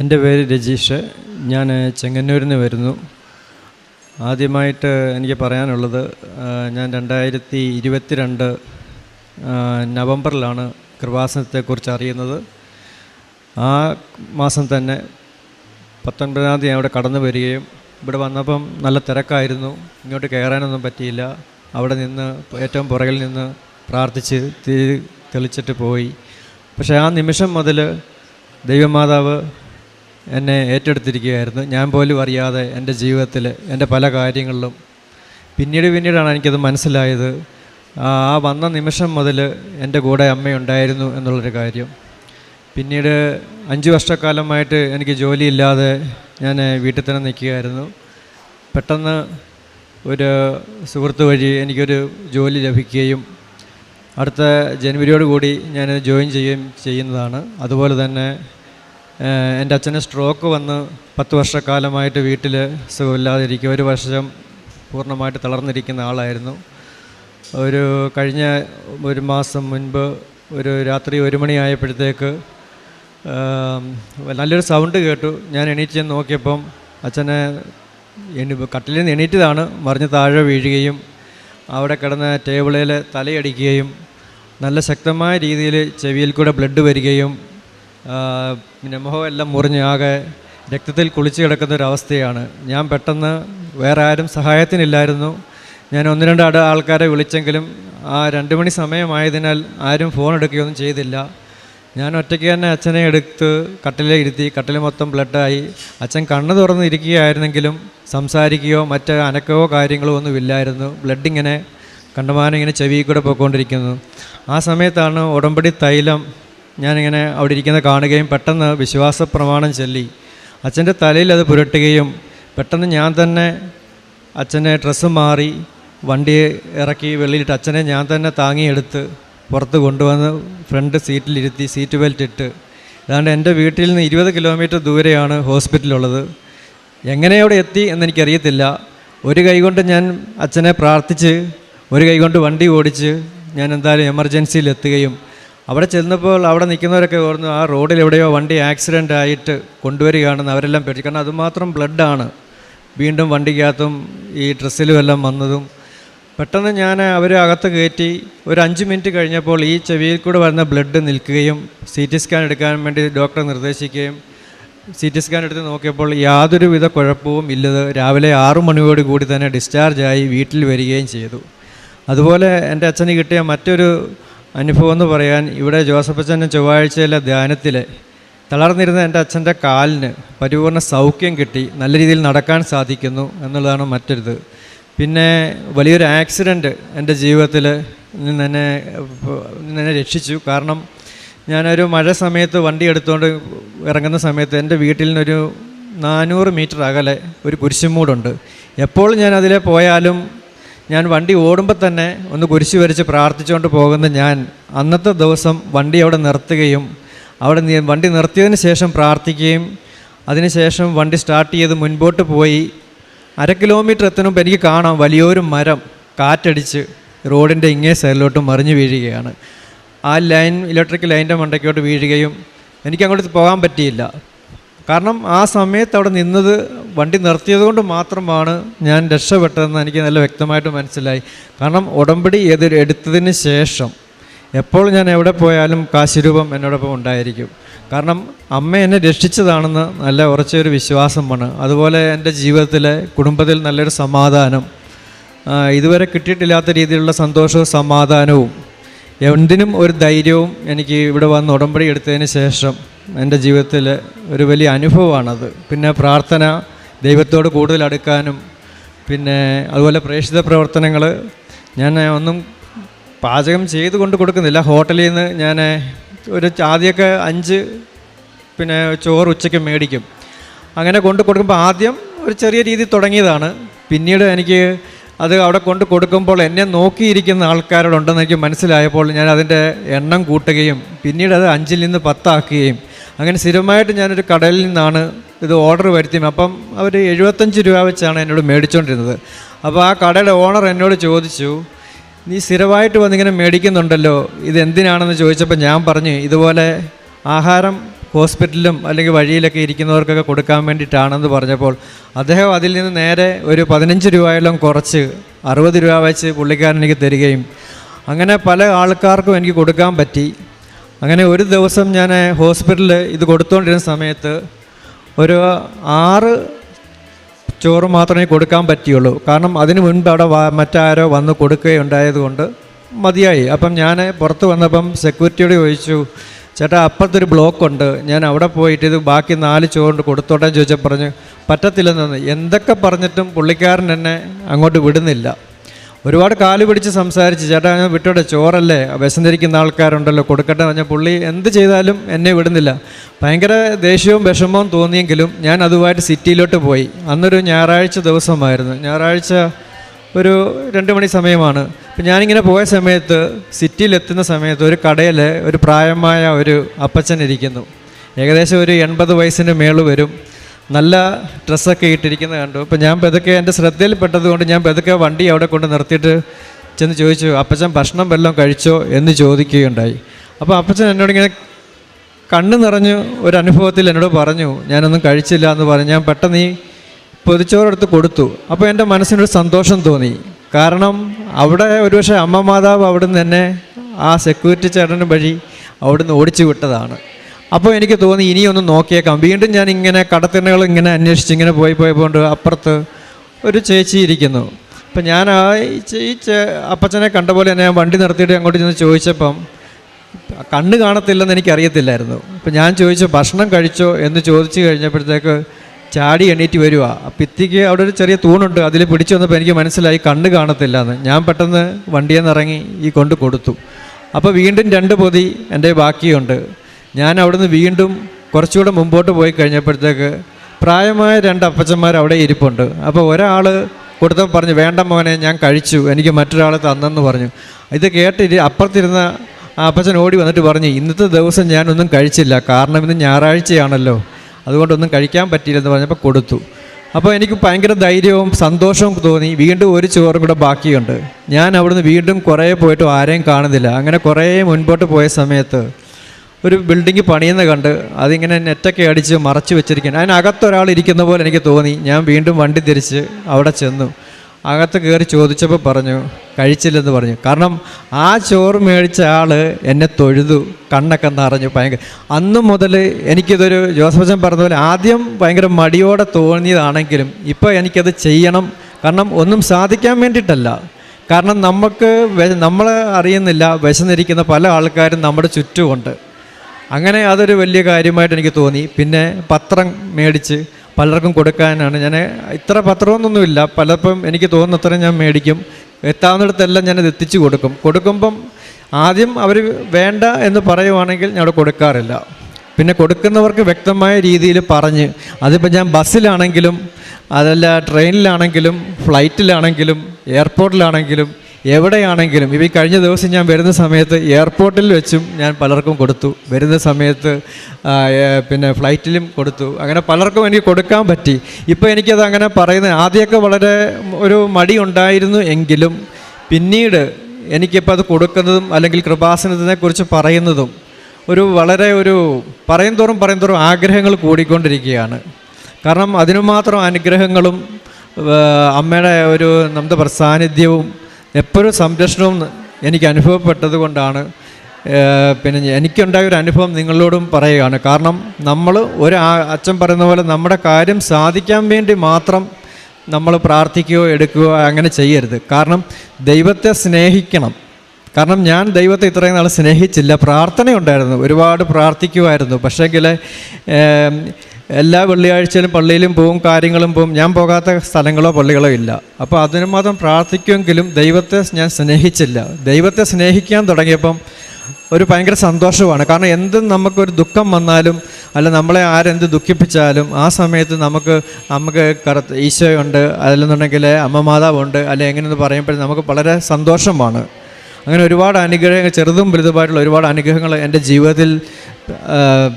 എന്റെ പേര് രജീഷ്. ഞാൻ ചെങ്ങന്നൂരിൽ നിന്ന് വരുന്നു. ആദ്യമായിട്ട് എനിക്ക് പറയാനുള്ളത് ഞാൻ രണ്ടായിരത്തി ഇരുപത്തിരണ്ട് നവംബറിലാണ് കൃപാസനത്തെക്കുറിച്ച് അറിയുന്നത്. ആ മാസം തന്നെ പത്തൊൻപതാം തീയതി അവിടെ കടന്നു വരികയും ഇവിടെ വന്നപ്പം നല്ല തിരക്കായിരുന്നു. ഇങ്ങോട്ട് കയറാനൊന്നും പറ്റിയില്ല. അവിടെ നിന്ന് ഏറ്റവും പുറകിൽ നിന്ന് പ്രാർത്ഥിച്ച് തിരി തെളിച്ചിട്ട് പോയി. പക്ഷേ ആ നിമിഷം മുതൽ ദൈവമാതാവ് എന്നെ ഏറ്റെടുത്തിരിക്കുകയായിരുന്നു. ഞാൻ പോലും അറിയാതെ എന്റെ ജീവിതത്തിൽ എന്റെ പല കാര്യങ്ങളിലും. പിന്നീട് പിന്നീടാണ് എനിക്കത് മനസ്സിലായത്. ആ വന്ന നിമിഷം മുതൽ എന്റെ കൂടെ അമ്മയുണ്ടായിരുന്നു എന്നുള്ളൊരു കാര്യം. പിന്നീട് അഞ്ച് വർഷക്കാലമായിട്ട് എനിക്ക് ജോലിയില്ലാതെ ഞാൻ വീട്ടിൽ തന്നെ നിൽക്കുകയായിരുന്നു. പെട്ടെന്ന് ഒരു സുഹൃത്ത് വഴി എനിക്കൊരു ജോലി ലഭിക്കുകയും അടുത്ത ജനുവരിയോടുകൂടി ഞാൻ ജോയിൻ ചെയ്യുകയും ചെയ്യുന്നതാണ്. അതുപോലെ തന്നെ എന്റെ അച്ഛന് സ്ട്രോക്ക് വന്ന് പത്ത് വർഷക്കാലമായിട്ട് വീട്ടിൽ സുഖമില്ലാതിരിക്കുക. ഒരു വർഷം പൂർണമായിട്ട് തളർന്നിരിക്കുന്ന ആളായിരുന്നു. ഒരു കഴിഞ്ഞ ഒരു മാസം മുൻപ് ഒരു രാത്രി ഒരു മണിയായപ്പോഴത്തേക്ക് നല്ലൊരു സൗണ്ട് കേട്ടു. ഞാൻ എണീറ്റ് ചെന്ന് നോക്കിയപ്പം അച്ഛനെ എണി കട്ടിലിൽ നിന്ന് എണീറ്റതാണ്. മറിഞ്ഞ് താഴെ വീഴുകയും അവിടെ കിടന്ന ടേബിളിൽ തലയടിക്കുകയും നല്ല ശക്തമായ രീതിയിൽ ചെവിയിൽ കൂടെ ബ്ലഡ് വരികയും പിന്നെ മുഖമെല്ലാം മുറിഞ്ഞ് ആകെ രക്തത്തിൽ കുളിച്ച് കിടക്കുന്ന ഒരു അവസ്ഥയാണ്. ഞാൻ പെട്ടെന്ന് വേറെ ആരും സഹായത്തിനില്ലായിരുന്നു. ഞാൻ ഒന്ന് രണ്ട് അട ആൾക്കാരെ വിളിച്ചെങ്കിലും ആ രണ്ട് മണി സമയമായതിനാൽ ആരും ഫോൺ എടുക്കുകയൊന്നും ചെയ്തില്ല. ഞാൻ ഒറ്റയ്ക്ക് തന്നെ അച്ഛനെ എടുത്ത് കട്ടിലെ ഇരുത്തി കട്ടിൽ മൊത്തം ബ്ലഡായി അച്ഛൻ കണ്ണു തുറന്ന് ഇരിക്കുകയായിരുന്നെങ്കിലും സംസാരിക്കുകയോ മറ്റ് അനക്കവോ കാര്യങ്ങളോ ഒന്നും ഇല്ലായിരുന്നു. ബ്ലഡ് ഇങ്ങനെ കണ്ടമാനം ഇങ്ങനെ ചെവിയിൽ കൂടെ പോയിക്കൊണ്ടിരിക്കുന്നു. ആ സമയത്താണ് ഉടമ്പടി തൈലം ഞാനിങ്ങനെ അവിടെ ഇരിക്കുന്ന കാണുകയും പെട്ടെന്ന് വിശ്വാസ പ്രമാണം ചൊല്ലി. അച്ഛന്റെ തലയിൽ അത് പുരട്ടുകയും പെട്ടെന്ന് ഞാൻ തന്നെ അച്ഛനെ ഡ്രസ്സ് മാറി വണ്ടി ഇറക്കി വെളിയിലിട്ട് അച്ഛനെ ഞാൻ തന്നെ താങ്ങിയെടുത്ത് പുറത്ത് കൊണ്ടുവന്ന് ഫ്രണ്ട് സീറ്റിലിരുത്തി സീറ്റ് ബെൽറ്റ് ഇട്ട് അതാണ്ട് എന്റെ വീട്ടിൽ നിന്ന് ഇരുപത് കിലോമീറ്റർ ദൂരെയാണ് ഹോസ്പിറ്റലുള്ളത് എങ്ങനെ അവിടെ എത്തി എന്നെനിക്കറിയത്തില്ല. ഒരു കൈകൊണ്ട് ഞാൻ അച്ഛനെ പ്രാർത്ഥിച്ച് ഒരു കൈകൊണ്ട് വണ്ടി ഓടിച്ച് ഞാൻ എന്തായാലും എമർജൻസിയിൽ എത്തുകയും അവിടെ ചെന്നപ്പോൾ അവിടെ നിൽക്കുന്നവരൊക്കെ ഓർന്നു ആ റോഡിൽ എവിടെയോ വണ്ടി ആക്സിഡന്റ് ആയിട്ട് കൊണ്ടുവരികയാണെന്ന് അവരെല്ലാം പേടിച്ചു. കാരണം അതുമാത്രം ബ്ലഡാണ് വീണ്ടും വണ്ടിക്കകത്തും ഈ ഡ്രസ്സിലും എല്ലാം വന്നതും. പെട്ടെന്ന് ഞാൻ അവരെ അകത്ത് കയറ്റി ഒരു അഞ്ച് മിനിറ്റ് കഴിഞ്ഞപ്പോൾ ഈ ചെവിയിൽ കൂടെ വരുന്ന ബ്ലഡ് നിൽക്കുകയും സി ടി സ്കാൻ എടുക്കാൻ വേണ്ടി ഡോക്ടർ നിർദ്ദേശിക്കുകയും സി ടി സ്കാൻ എടുത്ത് നോക്കിയപ്പോൾ യാതൊരുവിധ കുഴപ്പവും ഇല്ലത്. രാവിലെ ആറു മണിയോട് കൂടി തന്നെ ഡിസ്ചാർജായി വീട്ടിൽ വരികയും ചെയ്തു. അതുപോലെ എന്റെ അച്ഛന് കിട്ടിയ മറ്റൊരു അനുഭവം എന്ന് പറയാൻ ഇവിടെ ജോസഫ് അച്ഛന്റെ ചൊവ്വാഴ്ചയിലെ ധ്യാനത്തിൽ തളർന്നിരുന്ന എന്റെ അച്ഛന്റെ കാലിന് പരിപൂർണ സൗഖ്യം കിട്ടി നല്ല രീതിയിൽ നടക്കാൻ സാധിക്കുന്നു എന്നുള്ളതാണ് മറ്റൊരിത്. പിന്നെ വലിയൊരു ആക്സിഡന്റ് എന്റെ ജീവിതത്തിൽ നിന്ന് എന്നെ എന്നെ രക്ഷിച്ചു. കാരണം ഞാനൊരു മഴ സമയത്ത് വണ്ടി എടുത്തുകൊണ്ട് ഇറങ്ങുന്ന സമയത്ത് എന്റെ വീട്ടിൽ നിന്നൊരു നാനൂറ് മീറ്റർ അകലെ ഒരു കുരിശുമൂടുണ്ട് എപ്പോൾ ഞാൻ അതിലെ പോയാലും ഞാൻ വണ്ടി ഓടുമ്പോൾ തന്നെ ഒന്ന് കുരിശു വരച്ച് പ്രാർത്ഥിച്ചുകൊണ്ട് പോകുന്ന ഞാൻ അന്നത്തെ ദിവസം വണ്ടി അവിടെ നിർത്തുകയും അവിടെ വണ്ടി നിർത്തിയതിന് ശേഷം പ്രാർത്ഥിക്കുകയും അതിനുശേഷം വണ്ടി സ്റ്റാർട്ട് ചെയ്ത് മുൻപോട്ട് പോയി. അര കിലോമീറ്റർ എത്തുമ്പോൾ എനിക്ക് കാണാം വലിയൊരു മരം കാറ്റടിച്ച് റോഡിന്റെ ഇങ്ങേ സൈഡിലോട്ട് മറിഞ്ഞു വീഴുകയാണ്. ആ ലൈൻ ഇലക്ട്രിക് ലൈനിന്റെ മണ്ടയ്ക്കോട്ട് വീഴുകയും എനിക്കങ്ങോട്ട് പോകാൻ പറ്റിയില്ല. കാരണം ആ സമയത്ത് അവിടെ നിന്നത് വണ്ടി നിർത്തിയത് കൊണ്ട് മാത്രമാണ് ഞാൻ രക്ഷപ്പെട്ടതെന്ന് എനിക്ക് നല്ല വ്യക്തമായിട്ട് മനസ്സിലായി. കാരണം ഉടമ്പടി ഏത് എടുത്തതിന് ശേഷം എപ്പോൾ ഞാൻ എവിടെ പോയാലും കാശിരൂപം എന്നോടൊപ്പം ഉണ്ടായിരിക്കും. കാരണം അമ്മ എന്നെ രക്ഷിച്ചതാണെന്ന് നല്ല ഉറച്ചൊരു വിശ്വാസമാണ്. അതുപോലെ എന്റെ ജീവിതത്തിലെ കുടുംബത്തിൽ നല്ലൊരു സമാധാനം ഇതുവരെ കിട്ടിയിട്ടില്ലാത്ത രീതിയിലുള്ള സന്തോഷവും സമാധാനവും എന്തിനും ഒരു ധൈര്യവും എനിക്ക് ഇവിടെ വന്ന് ഉടമ്പടി എടുത്തതിന് ശേഷം എന്റെ ജീവിതത്തിൽ ഒരു വലിയ അനുഭവമാണത്. പിന്നെ പ്രാർത്ഥന ദൈവത്തോട് കൂടുതൽ അടുക്കാനും പിന്നെ അതുപോലെ പ്രേക്ഷിത പ്രവർത്തനങ്ങൾ ഞാൻ ഒന്നും പാചകം ചെയ്ത് കൊണ്ട് കൊടുക്കുന്നില്ല. ഹോട്ടലിൽ നിന്ന് ഞാൻ ഒരു ആദ്യമൊക്കെ അഞ്ച് പിന്നെ ചോറ് ഉച്ചയ്ക്ക് മേടിക്കും. അങ്ങനെ കൊണ്ട് കൊടുക്കുമ്പോൾ ആദ്യം ഒരു ചെറിയ രീതി തുടങ്ങിയതാണ്. പിന്നീട് എനിക്ക് അത് അവിടെ കൊണ്ട് കൊടുക്കുമ്പോൾ എന്നെ നോക്കിയിരിക്കുന്ന ആൾക്കാരോടുണ്ടെന്ന് എനിക്ക് മനസ്സിലായപ്പോൾ ഞാൻ അതിന്റെ എണ്ണം കൂട്ടുകയും പിന്നീട് അത് അഞ്ചിൽ നിന്ന് പത്താക്കുകയും. അങ്ങനെ സ്ഥിരമായിട്ട് ഞാനൊരു കടലിൽ നിന്നാണ് ഇത് ഓർഡർ വരുത്തിയും അപ്പം അവർ എഴുപത്തഞ്ച് രൂപ വെച്ചാണ് എന്നോട് മേടിച്ചുകൊണ്ടിരുന്നത് അപ്പോൾ ആ കടയുടെ ഓണർ എന്നോട് ചോദിച്ചു നീ സ്ഥിരമായിട്ട് വന്നിങ്ങനെ മേടിക്കുന്നുണ്ടല്ലോ ഇത് എന്തിനാണെന്ന് ചോദിച്ചപ്പോൾ ഞാൻ പറഞ്ഞു ഇതുപോലെ ആഹാരം ഹോസ്പിറ്റലിലും അല്ലെങ്കിൽ വഴിയിലൊക്കെ ഇരിക്കുന്നവർക്കൊക്കെ കൊടുക്കാൻ വേണ്ടിയിട്ടാണെന്ന് പറഞ്ഞപ്പോൾ അദ്ദേഹം അതിൽ നിന്ന് നേരെ ഒരു പതിനഞ്ച് രൂപയോളം കുറച്ച് അറുപത് രൂപ വെച്ച് പുള്ളിക്കാരൻ എനിക്ക് തരികയും അങ്ങനെ പല ആൾക്കാർക്കും എനിക്ക് കൊടുക്കാൻ പറ്റി. അങ്ങനെ ഒരു ദിവസം ഞാൻ ഹോസ്പിറ്റലിൽ ഇത് കൊടുത്തുകൊണ്ടിരുന്ന സമയത്ത് ഒരു ആറ് ചോറ് മാത്രമേ കൊടുക്കാൻ പറ്റിയുള്ളൂ. കാരണം അതിന് മുൻപ് അവിടെ മറ്റാരോ വന്ന് കൊടുക്കുകയുണ്ടായതുകൊണ്ട് മതിയായി. അപ്പം ഞാൻ പുറത്ത് വന്നപ്പം സെക്യൂരിറ്റിയോട് ചോദിച്ചു ചേട്ടാ അപ്പുറത്തൊരു ബ്ലോക്ക് ഉണ്ട് ഞാൻ അവിടെ പോയിട്ട് ഇത് ബാക്കി നാല് ചോറുണ്ട് കൊടുത്തോട്ടെ? ചോദിച്ചാൽ പറഞ്ഞു പറ്റത്തില്ലെന്നു. എന്തൊക്കെ പറഞ്ഞിട്ടും പുള്ളിക്കാരൻ എന്നെ അങ്ങോട്ട് വിടുന്നില്ല. ഒരുപാട് കാൽ പിടിച്ച് സംസാരിച്ച് ചേട്ടാ ഞാൻ വിട്ടോടെ ചോറല്ലേ? വിശന്നിരിക്കുന്ന ആൾക്കാരുണ്ടല്ലോ കൊടുക്കട്ടെ. പറഞ്ഞ പുള്ളി എന്ത് ചെയ്താലും എന്നെ വിടുന്നില്ല. ഭയങ്കര ദേഷ്യവും വിഷമവും തോന്നിയെങ്കിലും ഞാൻ അതുമായിട്ട് സിറ്റിയിലോട്ട് പോയി. അന്നൊരു ഞായറാഴ്ച ദിവസമായിരുന്നു. ഞായറാഴ്ച ഒരു രണ്ട് മണി സമയമാണ്. അപ്പം ഞാനിങ്ങനെ പോയ സമയത്ത് സിറ്റിയിലെത്തുന്ന സമയത്ത് ഒരു കടയിൽ ഒരു പ്രായമായ ഒരു അപ്പച്ചൻ ഇരിക്കുന്നു. ഏകദേശം ഒരു എൺപത് വയസ്സിന് മേൾ വരും. നല്ല ഡ്രസ്സൊക്കെ ഇട്ടിരിക്കുന്നത് കണ്ടു. അപ്പോൾ ഞാൻ പതുക്കെ എന്റെ ശ്രദ്ധയിൽപ്പെട്ടത് കൊണ്ട് ഞാൻ പതുക്കെ വണ്ടി അവിടെ കൊണ്ട് നിർത്തിയിട്ട് ചെന്ന് ചോദിച്ചു അപ്പച്ചൻ ഭക്ഷണം വല്ലതും കഴിച്ചോ? എന്ന് ചോദിക്കുകയുണ്ടായി. അപ്പോൾ അപ്പച്ചൻ എന്നോട് ഇങ്ങനെ കണ്ണ് നിറഞ്ഞു ഒരു അനുഭവത്തിൽ എന്നോട് പറഞ്ഞു ഞാനൊന്നും കഴിച്ചില്ല എന്ന് പറഞ്ഞു. ഞാൻ പെട്ടെന്ന് ഈ പൊതിച്ചോറെടുത്ത് കൊടുത്തു. അപ്പോൾ എന്റെ മനസ്സിനൊരു സന്തോഷം തോന്നി. കാരണം അവിടെ ഒരുപക്ഷെ അമ്മ മാതാവ് അവിടുന്ന് തന്നെ ആ സെക്യൂരിറ്റി ചേട്ടന് വഴി അവിടുന്ന് ഓടിച്ചു വിട്ടതാണ്. അപ്പോൾ എനിക്ക് തോന്നി ഇനിയൊന്ന് നോക്കിയേക്കാം. വീണ്ടും ഞാൻ ഇങ്ങനെ കടത്തിണ്ണകൾ ഇങ്ങനെ അന്വേഷിച്ച് ഇങ്ങനെ പോയി പോയി പോണ്ട് അപ്പുറത്ത് ഒരു ചേച്ചി ഇരിക്കുന്നു. അപ്പം ഞാൻ ആ ഈ അപ്പച്ചനെ കണ്ട പോലെ തന്നെ ഞാൻ വണ്ടി നിർത്തിയിട്ട് അങ്ങോട്ട് ചെന്ന് ചോദിച്ചപ്പം കണ്ണ് കാണത്തില്ലെന്ന് എനിക്കറിയത്തില്ലായിരുന്നു. അപ്പം ഞാൻ ചോദിച്ചു ഭക്ഷണം കഴിച്ചോ? എന്ന് ചോദിച്ചു കഴിഞ്ഞപ്പോഴത്തേക്ക് ചാടി എണീറ്റ് വരുക ഭിത്തിക്ക് അവിടെ ഒരു ചെറിയ തൂണുണ്ട് അതിൽ പിടിച്ചു വന്നപ്പോൾ എനിക്ക് മനസ്സിലായി കണ്ണ് കാണത്തില്ല എന്ന് ഞാൻ പെട്ടെന്ന് വണ്ടിയിൽ നിന്ന് ഇറങ്ങി ഈ കൊണ്ട് കൊടുത്തു. അപ്പോൾ വീണ്ടും രണ്ട് പൊതി എന്റെ ബാക്കിയുണ്ട്. ഞാൻ അവിടുന്ന് വീണ്ടും കുറച്ചുകൂടെ മുമ്പോട്ട് പോയി കഴിഞ്ഞപ്പോഴത്തേക്ക് പ്രായമായ രണ്ട് അപ്പച്ചന്മാർ അവിടെ ഇരിപ്പുണ്ട്. അപ്പോൾ ഒരാൾ കൊടുത്തപ്പോൾ പറഞ്ഞു വേണ്ട മോനെ ഞാൻ കഴിച്ചു. എനിക്ക് മറ്റൊരാൾ തന്നെന്ന് പറഞ്ഞു. ഇത് കേട്ടിട്ട് അപ്പുറത്തിരുന്ന ആ അപ്പച്ചൻ ഓടി വന്നിട്ട് പറഞ്ഞു ഇന്നത്തെ ദിവസം ഞാനൊന്നും കഴിച്ചില്ല. കാരണം ഇന്ന് ഞായറാഴ്ചയാണല്ലോ. അതുകൊണ്ടൊന്നും കഴിക്കാൻ പറ്റിയില്ലെന്ന് പറഞ്ഞപ്പോൾ കൊടുത്തു. അപ്പോൾ എനിക്ക് ഭയങ്കര ധൈര്യവും സന്തോഷവും തോന്നി. വീണ്ടും ഒരു ചോറും കൂടെ ബാക്കിയുണ്ട്. ഞാൻ അവിടുന്ന് വീണ്ടും കുറേ പോയിട്ട് ആരെയും കാണുന്നില്ല. അങ്ങനെ കുറേ മുൻപോട്ട് പോയ സമയത്ത് ഒരു ബിൽഡിംഗ് പണിയുന്ന കണ്ട് അതിങ്ങനെ നെറ്റൊക്കെ അടിച്ച് മറച്ചു വെച്ചിരിക്കുകയാണ് അതിനകത്തൊരാൾ ഇരിക്കുന്ന പോലെ എനിക്ക് തോന്നി. ഞാൻ വീണ്ടും വണ്ടി തിരിച്ച് അവിടെ ചെന്നു. അകത്ത് കയറി ചോദിച്ചപ്പോൾ പറഞ്ഞു കഴിച്ചില്ലെന്ന് പറഞ്ഞു. കാരണം ആ ചോറ് മേടിച്ച ആൾ എന്നെ തൊഴുതു. കണ്ണൊക്കെ നിറഞ്ഞു ഭയങ്കര. അന്നു മുതൽ എനിക്കിതൊരു പറഞ്ഞ പോലെ ആദ്യം ഭയങ്കര മടിയോടെ തോന്നിയതാണെങ്കിലും ഇപ്പോൾ എനിക്കത് ചെയ്യണം. കാരണം ഒന്നും സാധിക്കാൻ വേണ്ടിയിട്ടല്ല. കാരണം നമുക്ക് നമ്മൾ അറിയുന്നില്ല വിശന്നിരിക്കുന്ന പല ആൾക്കാരും നമ്മുടെ ചുറ്റുമുണ്ട്. അങ്ങനെ അതൊരു വലിയ കാര്യമായിട്ട് എനിക്ക് തോന്നി. പിന്നെ പത്രം മേടിച്ച് പലർക്കും കൊടുക്കാനാണ്. ഞാൻ ഇത്ര പത്രമൊന്നൊന്നുമില്ല പലപ്പം എനിക്ക് തോന്നുന്നത്ര ഞാൻ മേടിക്കും. എത്താവുന്നിടത്തെല്ലാം ഞാനത് എത്തിച്ചു കൊടുക്കും. കൊടുക്കുമ്പം ആദ്യം അവർ വേണ്ട എന്ന് പറയുവാണെങ്കിൽ ഞാൻ അവിടെ കൊടുക്കാറില്ല. പിന്നെ കൊടുക്കുന്നവർക്ക് വ്യക്തമായ രീതിയിൽ പറഞ്ഞ് അതിപ്പോൾ ഞാൻ ബസ്സിലാണെങ്കിലും അതല്ല ട്രെയിനിലാണെങ്കിലും ഫ്ലൈറ്റിലാണെങ്കിലും എയർപോർട്ടിലാണെങ്കിലും എവിടെയാണെങ്കിലും ഇപ്പോൾ ഈ കഴിഞ്ഞ ദിവസം ഞാൻ വരുന്ന സമയത്ത് എയർപോർട്ടിൽ വെച്ചും ഞാൻ പലർക്കും കൊടുത്തു. വരുന്ന സമയത്ത് പിന്നെ ഫ്ലൈറ്റിലും കൊടുത്തു. അങ്ങനെ പലർക്കും എനിക്ക് കൊടുക്കാൻ പറ്റി. ഇപ്പോൾ എനിക്കത് അങ്ങനെ പറയുന്നത് ആദ്യമൊക്കെ വളരെ ഒരു മടി ഉണ്ടായിരുന്നു എങ്കിലും പിന്നീട് എനിക്കിപ്പോൾ അത് കൊടുക്കുന്നതും അല്ലെങ്കിൽ കൃപാസനത്തിനെക്കുറിച്ച് പറയുന്നതും ഒരു വളരെ ഒരു പറയും തോറും പറയും തോറും ആഗ്രഹങ്ങൾ കൂടിക്കൊണ്ടിരിക്കുകയാണ്. കാരണം അതിനു മാത്രം അനുഗ്രഹങ്ങളും അമ്മയുടെ ഒരു നമ്മുടെ പ്രസാന്നിധ്യവും സാന്നിധ്യവും എപ്പോഴും സംരക്ഷണവും എനിക്ക് അനുഭവപ്പെട്ടത് കൊണ്ടാണ് പിന്നെ എനിക്കുണ്ടായ ഒരു അനുഭവം നിങ്ങളോടും പറയുകയാണ്. കാരണം നമ്മൾ ഒരു അച്ഛൻ പറയുന്ന പോലെ നമ്മുടെ കാര്യം സാധിക്കാൻ വേണ്ടി മാത്രം നമ്മൾ പ്രാർത്ഥിക്കുകയോ എടുക്കുകയോ അങ്ങനെ ചെയ്യരുത്. കാരണം ദൈവത്തെ സ്നേഹിക്കണം. കാരണം ഞാൻ ദൈവത്തെ ഇത്രയും നാൾ സ്നേഹിച്ചില്ല. പ്രാർത്ഥനയുണ്ടായിരുന്നു. ഒരുപാട് പ്രാർത്ഥിക്കുമായിരുന്നു പക്ഷേങ്കിൽ എല്ലാ വെള്ളിയാഴ്ചയിലും പള്ളിയിലും പോവും കാര്യങ്ങളും പോവും. ഞാൻ പോകാത്ത സ്ഥലങ്ങളോ പള്ളികളോ ഇല്ല. അപ്പോൾ അതിന് മാത്രം പ്രാർത്ഥിക്കുമെങ്കിലും ദൈവത്തെ ഞാൻ സ്നേഹിച്ചില്ല. ദൈവത്തെ സ്നേഹിക്കാൻ തുടങ്ങിയപ്പം ഒരു ഭയങ്കര സന്തോഷമാണ്. കാരണം എന്തും നമുക്കൊരു ദുഃഖം വന്നാലും അല്ല നമ്മളെ ആരെന്ത് ദുഃഖിപ്പിച്ചാലും ആ സമയത്ത് നമുക്ക് നമുക്ക് ഈശോയുണ്ട്. അതിലെന്നുണ്ടെങ്കിൽ അമ്മ മാതാവുണ്ട് അല്ലെ എങ്ങനെയെന്ന് പറയുമ്പോൾ നമുക്ക് വളരെ സന്തോഷമാണ്. അങ്ങനെ ഒരുപാട് അനുഗ്രഹങ്ങൾ ചെറുതും വലുതുമായിട്ടുള്ള ഒരുപാട് അനുഗ്രഹങ്ങൾ എന്റെ ജീവിതത്തിൽ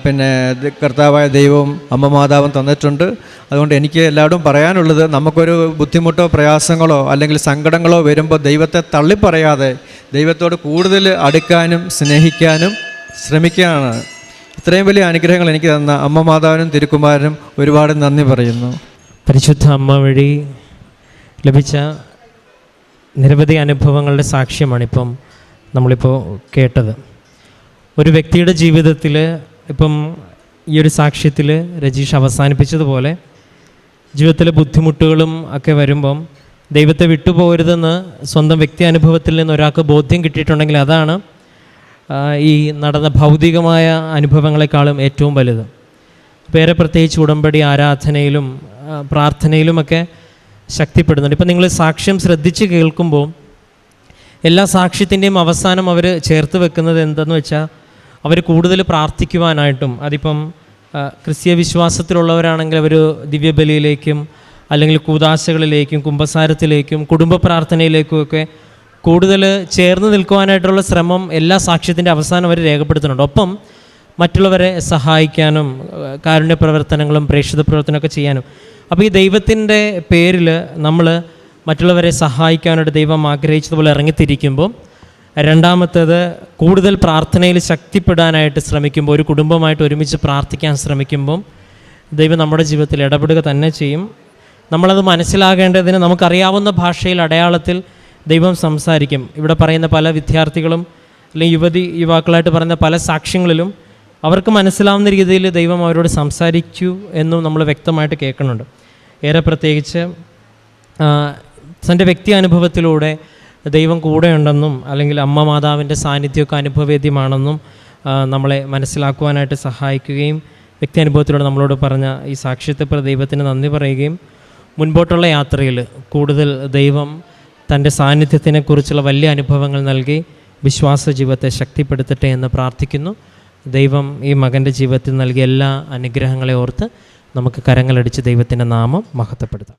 പിന്നെ കർത്താവായ ദൈവവും അമ്മ മാതാവും തന്നിട്ടുണ്ട്. അതുകൊണ്ട് എനിക്ക് എല്ലാവരും പറയാനുള്ളത് നമുക്കൊരു ബുദ്ധിമുട്ടോ പ്രയാസങ്ങളോ അല്ലെങ്കിൽ സങ്കടങ്ങളോ വരുമ്പോൾ ദൈവത്തെ തള്ളിപ്പറയാതെ ദൈവത്തോട് കൂടുതൽ അടുക്കാനും സ്നേഹിക്കാനും ശ്രമിക്കാനാണ് ഇത്രയും വലിയ അനുഗ്രഹങ്ങൾ എനിക്ക് തന്ന അമ്മ മാതാവിനും തിരുക്കുമാരനും ഒരുപാട് നന്ദി പറയുന്നു. പരിശുദ്ധ അമ്മ വഴി ലഭിച്ച നിരവധി അനുഭവങ്ങളുടെ സാക്ഷ്യമാണിപ്പം നമ്മളിപ്പോൾ കേട്ടത്. ഒരു വ്യക്തിയുടെ ജീവിതത്തിൽ ഇപ്പം ഈ ഒരു സാക്ഷ്യത്തിൽ രജീഷ് അവസാനിപ്പിച്ചതുപോലെ ജീവിതത്തിലെ ബുദ്ധിമുട്ടുകളും ഒക്കെ വരുമ്പം ദൈവത്തെ വിട്ടുപോകരുതെന്ന് സ്വന്തം വ്യക്തി അനുഭവത്തിൽ നിന്ന് ഒരാൾക്ക് ബോധ്യം കിട്ടിയിട്ടുണ്ടെങ്കിൽ അതാണ് ഈ നടന്ന ഭൗതികമായ അനുഭവങ്ങളെക്കാളും ഏറ്റവും വലുത്. പേരെ പ്രത്യേകിച്ച് ഉടമ്പടി ആരാധനയിലും പ്രാർത്ഥനയിലുമൊക്കെ ശക്തിപ്പെടുന്നുണ്ട്. ഇപ്പം നിങ്ങൾ സാക്ഷ്യം ശ്രദ്ധിച്ച് കേൾക്കുമ്പോൾ എല്ലാ സാക്ഷ്യത്തിന്റെയും അവസാനം അവർ ചേർത്ത് വെക്കുന്നത് എന്തെന്ന് വെച്ചാൽ അവർ കൂടുതൽ പ്രാർത്ഥിക്കുവാനായിട്ടും അതിപ്പം ക്രിസ്തീയ വിശ്വാസത്തിലുള്ളവരാണെങ്കിൽ അവർ ദിവ്യബലിയിലേക്കും അല്ലെങ്കിൽ കൂതാശകളിലേക്കും കുംഭസാരത്തിലേക്കും കുടുംബ പ്രാർത്ഥനയിലേക്കും ഒക്കെ കൂടുതൽ ചേർന്ന് നിൽക്കുവാനായിട്ടുള്ള ശ്രമം എല്ലാ സാക്ഷ്യത്തിന്റെ അവസാനം അവർ രേഖപ്പെടുത്തുന്നുണ്ട്. ഒപ്പം മറ്റുള്ളവരെ സഹായിക്കാനും കാരുണ്യ പ്രവർത്തനങ്ങളും പ്രേക്ഷിത പ്രവർത്തനമൊക്കെ ചെയ്യാനും. അപ്പോൾ ഈ ദൈവത്തിന്റെ പേരിൽ നമ്മൾ മറ്റുള്ളവരെ സഹായിക്കാനായിട്ട് ദൈവം ആഗ്രഹിച്ചതുപോലെ ഇറങ്ങിത്തിരിക്കുമ്പോൾ രണ്ടാമത്തേത് കൂടുതൽ പ്രാർത്ഥനയിൽ ശക്തിപ്പെടാനായിട്ട് ശ്രമിക്കുമ്പോൾ ഒരു കുടുംബമായിട്ട് ഒരുമിച്ച് പ്രാർത്ഥിക്കാൻ ശ്രമിക്കുമ്പം ദൈവം നമ്മുടെ ജീവിതത്തിൽ ഇടപെടുക തന്നെ ചെയ്യും. നമ്മളത് മനസ്സിലാകേണ്ടതിന് നമുക്കറിയാവുന്ന ഭാഷയിൽ അടയാളത്തിൽ ദൈവം സംസാരിക്കും. ഇവിടെ പറയുന്ന പല വിദ്യാർത്ഥികളും അല്ലെങ്കിൽ യുവതി യുവാക്കളായിട്ട് പറയുന്ന പല സാക്ഷ്യങ്ങളിലും അവർക്ക് മനസ്സിലാവുന്ന രീതിയിൽ ദൈവം അവരോട് സംസാരിച്ചു എന്നും നമ്മൾ വ്യക്തമായിട്ട് കേൾക്കുന്നുണ്ട്. ഏറെ പ്രത്യേകിച്ച് തന്റെ വ്യക്തി അനുഭവത്തിലൂടെ ദൈവം കൂടെയുണ്ടെന്നും അല്ലെങ്കിൽ അമ്മ മാതാവിന്റെ സാന്നിധ്യമൊക്കെ അനുഭവവേദ്യമാണെന്നും നമ്മളെ മനസ്സിലാക്കുവാനായിട്ട് സഹായിക്കുകയും വ്യക്തി അനുഭവത്തിലൂടെ നമ്മളോട് പറഞ്ഞ ഈ സാക്ഷ്യത്തെ പ്രതി ദൈവത്തിന് നന്ദി പറയുകയും മുൻപോട്ടുള്ള യാത്രയിൽ കൂടുതൽ ദൈവം തന്റെ സാന്നിധ്യത്തിനെക്കുറിച്ചുള്ള വലിയ അനുഭവങ്ങൾ നൽകി വിശ്വാസ ജീവിതത്തെ ശക്തിപ്പെടുത്തട്ടെ എന്ന് പ്രാർത്ഥിക്കുന്നു. ദൈവം ഈ മകന്റെ ജീവിതത്തിൽ നൽകിയ എല്ലാ അനുഗ്രഹങ്ങളെ ഓർത്ത് നമുക്ക് കരങ്ങളടിച്ച് ദൈവത്തിന്റെ നാമം മഹത്വപ്പെടുത്താം.